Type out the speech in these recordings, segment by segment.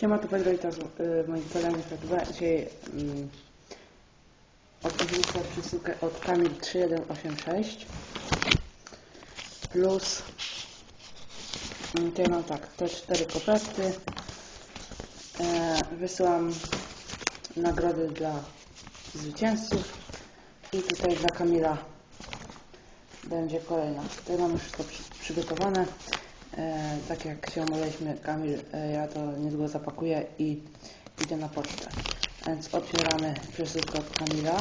Siema, to Pedro i to y, moi kolejny FTB. Dzisiaj mm, odpuściłem przesyłkę od Kamil 3186 plus mm, tutaj mam tak, te cztery koperty e, wysyłam nagrody dla zwycięzców i tutaj dla Kamila będzie kolejna. Tutaj mamy wszystko przy, przygotowane. E, tak jak się umawialiśmy, Kamil, e, ja to niedługo zapakuję i idę na pocztę. Więc otwieramy przesyłkę od Kamila.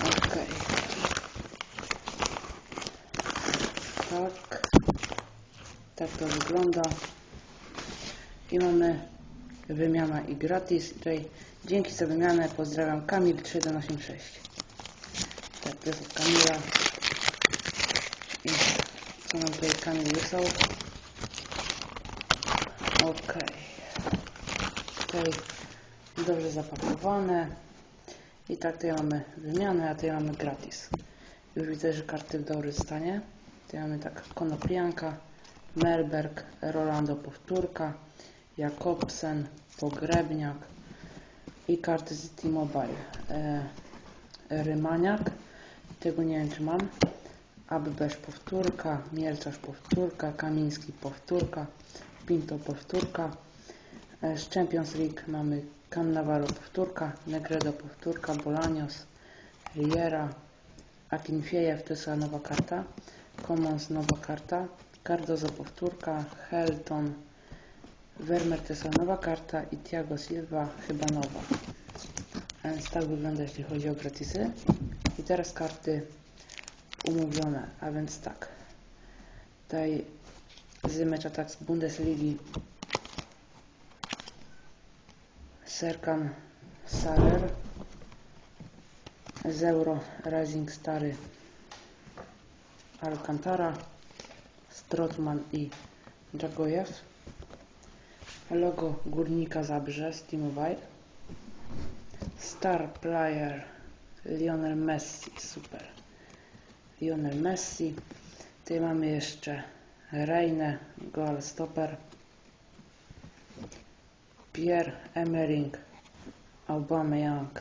Okej. Tak. Tak to wygląda. I mamy wymiana i gratis. Tutaj dzięki za wymianę pozdrawiam Kamil 3186. To jest od Kamila. I co nam tutaj Kamil wysłał? Okej. Tutaj dobrze zapakowane. I tak tutaj mamy wymianę, a tutaj mamy gratis. Już widzę, że karty w dobrym stanie. Tutaj mamy tak Konoplianka, Melberg, Rolando Powtórka, Jakobsen, Pogrebniak i karty z T-Mobile. E, Rymaniak, tego nie wiem czy mam. Abbesz powtórka, Mielcarz powtórka, Kamiński powtórka, Pinto powtórka. E, Z Champions League mamy Cannavaro powtórka, Negredo powtórka, Bolanios, Riera, Akinfiejew to jest nowa karta, Commons nowa karta, Cardozo powtórka, Helton, Vermeer to jest nowa karta i Thiago Silva chyba nowa. Więc tak wygląda jeśli chodzi o gratisy. I teraz karty umówione, a więc tak. Tutaj z mecza tak z Bundesligi. Serkan Sarer. Z Euro Rising Stary Alcantara. Strotman i Dżagojew logo Górnika Zabrze z T-Mobile Star Player Lionel Messi, super. Lionel Messi. Tutaj mamy jeszcze Reine Goal Stopper Pierre Emering Aubameyang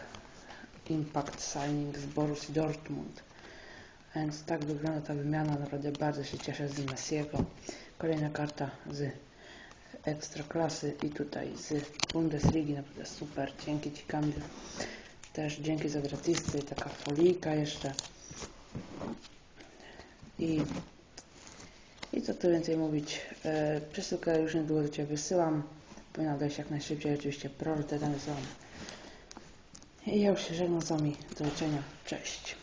Impact Signing z Borussii Dortmund. A więc tak wygląda ta wymiana. Naprawdę bardzo się cieszę z Messiego. Kolejna karta z Ekstraklasy i tutaj z Bundesligi. Naprawdę super. Dzięki Ci Kamil też dzięki za gratisy i taka folika jeszcze. I i co tu więcej mówić? E, przesyłkę już niedługo do Ciebie wysyłam. Powinna dojść jak najszybciej oczywiście priorytetem wysyłam i ja już się żegnam z Wami. Do zobaczenia, cześć